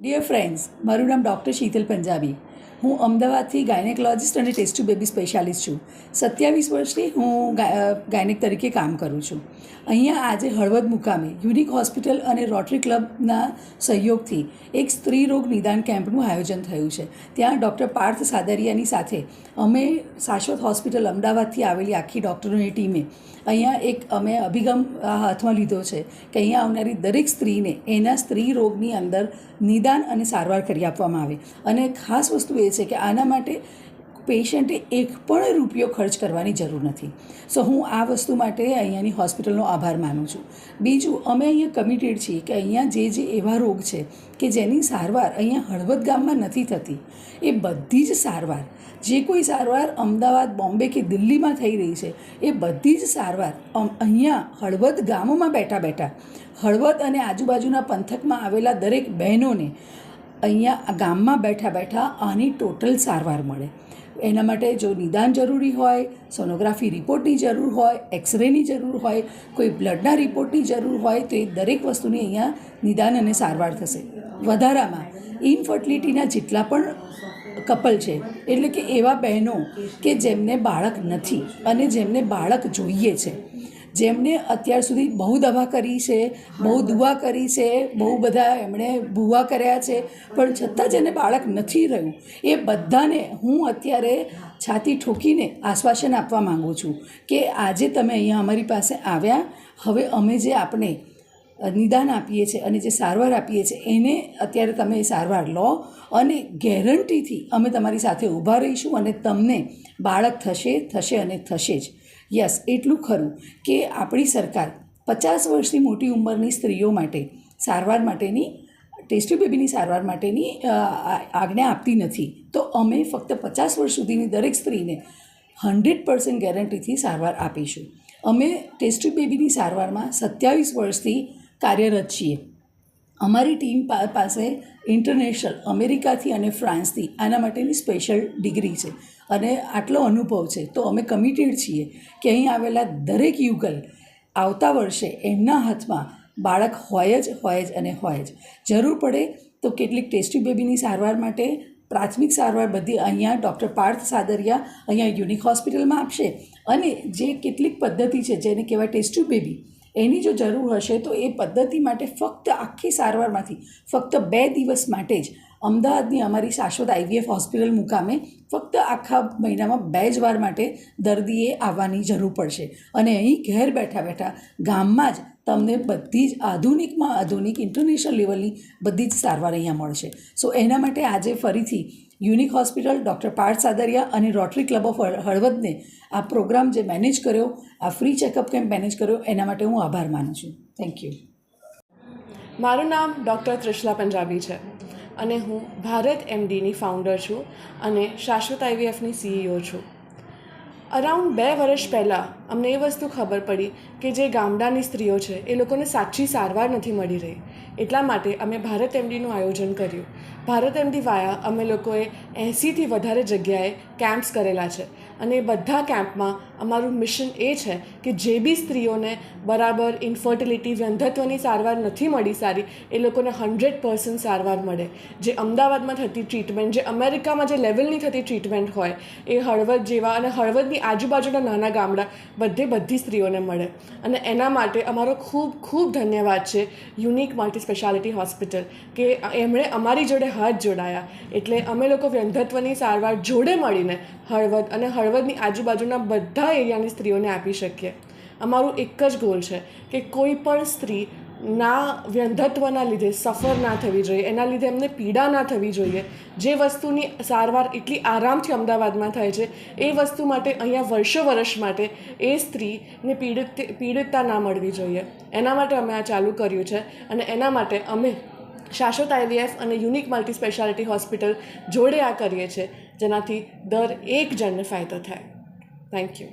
Dear friends મારું નામ doctor Sheetal Punjabi હું અમદાવાદથી ગાયનેકોલોજિસ્ટ અને ટેસ્ટ બેબી સ્પેશિયાલિસ્ટ છું. સત્યાવીસ વર્ષથી હું ગાયનેક તરીકે કામ કરું છું. અહીંયા આજે હળવદ મુકામે યુનિક હોસ્પિટલ અને રોટરી ક્લબના સહયોગથી એક સ્ત્રી રોગ નિદાન કેમ્પનું આયોજન થયું છે. ત્યાં ડૉક્ટર પાર્થ સાદરિયાની સાથે અમે શાશ્વત હોસ્પિટલ અમદાવાદથી આવેલી આખી ડૉક્ટરોની ટીમે અહીંયા એક અમે અભિગમ હાથમાં લીધો છે કે અહીંયા આવનારી દરેક સ્ત્રીને એના સ્ત્રી રોગની અંદર નિદાન અને સારવાર કરી આપવામાં આવે. અને ખાસ વસ્તુ એ છે કે આના માટે પેશન્ટે એક પણ રૂપિયો ખર્ચ કરવાની જરૂર નથી. સો હું આ વસ્તુ માટે અહીંયાની હોસ્પિટલનો આભાર માનું છું. બીજું, અમે અહીંયા કમિટેડ છીએ કે અહીંયા જે જે એવા રોગ છે કે જેની સારવાર અહીંયા હળવદ ગામમાં નથી થતી, એ બધી જ સારવાર, જે કોઈ સારવાર અમદાવાદ, બોમ્બે કે દિલ્હીમાં થઈ રહી છે, એ બધી જ સારવાર અહીંયા હળવદ ગામોમાં બેઠા બેઠા, હળવદ અને આજુબાજુના પંથકમાં આવેલા દરેક બહેનોને અહીંયા ગામમાં બેઠા બેઠા આની ટોટલ સારવાર મળે. એના માટે જો નિદાન જરૂરી હોય, સોનોગ્રાફી રિપોર્ટની જરૂર હોય, એક્સરેની જરૂર હોય, કોઈ બ્લડના રિપોર્ટની જરૂર હોય, તો એ દરેક વસ્તુની અહીંયા નિદાન અને સારવાર થશે. વધારામાં, ઇનફર્ટિલિટીના જેટલા પણ કપલ છે, એટલે કે એવા બહેનો કે જેમને બાળક નથી અને જેમને બાળક જોઈએ છે જેમને અત્યાર સુધી બહુ દવા કરી છે બહુ દુઆ કરી છે બહુ બધા એમણે ભૂવા કર્યા છે પણ છતાં જેને બાળક નથી રહ્યું. એ બધાને હું અત્યારે છાતી ઠોકીને આશ્વાસન આપવા માગું છું કે આજે તમે અહીંયા અમારી પાસે આવ્યા હવે અમે જે આપણે નિદાન આપીએ છીએ અને જે સારવાર આપીએ છીએ એને અત્યારે તમે એ સારવાર લો અને ગેરંટીથી અમે તમારી સાથે ઊભા રહીશું અને તમને બાળક થશે થશે અને થશે જ. યસ, એટલું ખરું કે આપણી સરકાર પચાસ વર્ષની મોટી ઉંમરની સ્ત્રીઓ માટે સારવાર માટેની, ટેસ્ટી બેબીની સારવાર માટેની આજ્ઞા આપતી નથી. તો અમે ફક્ત પચાસ વર્ષ સુધીની દરેક સ્ત્રીને હંડ્રેડ પર્સન્ટ ગેરંટીથી સારવાર આપીશું. અમે ટેસ્ટી બેબીની સારવારમાં સત્યાવીસ વર્ષથી કાર્યરત છીએ. અમારી ટીમ પાસે ઇન્ટરનેશનલ અમેરિકાથી અને ફ્રાન્સથી આના માટેની સ્પેશિયલ ડિગ્રી છે. અને આટલો અનુભવ છે. તો અમે કમિટેડ છીએ કે અહીં આવેલા દરેક યુગલ આવતા વર્ષે એમના હાથમાં બાળક હોય જ હોય જ અને હોય જ. જરૂર પડે તો કેટલીક ટેસ્ટી બેબીની સારવાર માટે, પ્રાથમિક સારવાર બધી અહીંયા ડૉક્ટર પાર્થ સાદરિયા અહીંયા યુનિક હોસ્પિટલમાં આપશે. અને જે કેટલીક પદ્ધતિ છે, જેને કહેવાય ટેસ્ટી બેબી એની જો જરૂર હશે તો એ પદ્ધતિ માટે ફક્ત આખી સારવારમાંથી, ફક્ત બે દિવસ માટે જ અમદાવાદની અમારી શાશ્વત આઈવીએફ હોસ્પિટલ મુકામે ફક્ત આખા મહિનામાં બે જ વાર માટે દર્દીએ આવવાની જરૂર પડશે. અને અહીં ઘેર બેઠા બેઠા ગામમાં જ તમને બધી જ આધુનિકમાં આધુનિક ઇન્ટરનેશનલ લેવલની બધી જ સારવાર અહીંયા મળશે. સો એના માટે આજે ફરીથી unique hospital, doctor Parth Sadariya અને રોટરી ક્લબ ઓફ હળવદને આ પ્રોગ્રામ જે મેનેજ કર્યો, આ ફ્રી ચેકઅપ કેમ્પ મેનેજ કર્યો, એના માટે હું આભાર માનું છું. થેન્ક યુ મારું નામ ડૉક્ટર ત્રિશલા પંજાબી છે. અને હું ભારત એમડીની ફાઉન્ડર છું અને શાશ્વત આઈવીએફની સીઈઓ છું. અરાઉન્ડ બે વર્ષ પહેલાં અમને એ વસ્તુ ખબર પડી કે જે ગામડાની સ્ત્રીઓ છે, એ લોકોને સાચી સારવાર નથી મળી રહી. એટલા માટે અમે ભારત એમડીનું આયોજન કર્યું. ભારત એમડી વાયા અમે લોકોએ એંસીથી વધારે જગ્યાએ કેમ્પ્સ કરેલા છે અને બધા કેમ્પમાં અમારું મિશન એ છે કે જે બી સ્ત્રીઓને બરાબર ઇન્ફર્ટિલિટી વ્યંધત્વની સારવાર નથી મળી સારી, એ લોકોને હંડ્રેડ પર્સન્ટ સારવાર મળે. જે અમદાવાદમાં થતી ટ્રીટમેન્ટ જે અમેરિકામાં જે લેવલની થતી ટ્રીટમેન્ટ હોય, એ હળવદ જેવા અને હળવદની આજુબાજુના નાના ગામડા બધે બધી સ્ત્રીઓને મળે. અને એના માટે અમારો ખૂબ ખૂબ ધન્યવાદ છે યુનિક મલ્ટી સ્પેશિયાલિટી હોસ્પિટલ કે એમણે અમારી જોડે હાથ જોડાયા. એટલે અમે લોકો વ્યંધત્વની સારવાર જોડે મળીને હળવદ અને હળવદની આજુબાજુના એરિયાની સ્ત્રીઓને આપી શકીએ. અમારું એક જ ગોલ છે કે કોઈ પણ સ્ત્રી ના વ્યંધત્વના લીધે સફર ના થવી જોઈએ, એના લીધે એમને પીડા ના થવી જોઈએ. જે વસ્તુની સારવાર એટલી આરામથી અમદાવાદમાં થાય છે, એ વસ્તુ માટે અહીંયા વર્ષો વર્ષ માટે એ સ્ત્રીને પીડિત, પીડિતતા ના મળવી જોઈએ. એના માટે અમે આ ચાલુ કર્યું છે અને એના માટે અમે શાશ્વત આઈવીએફ અને યુનિક મલ્ટી સ્પેશિયાલિટી હોસ્પિટલ જોડે આ કરીએ છીએ, જેનાથી દર એક જણને ફાયદો થાય. Thank you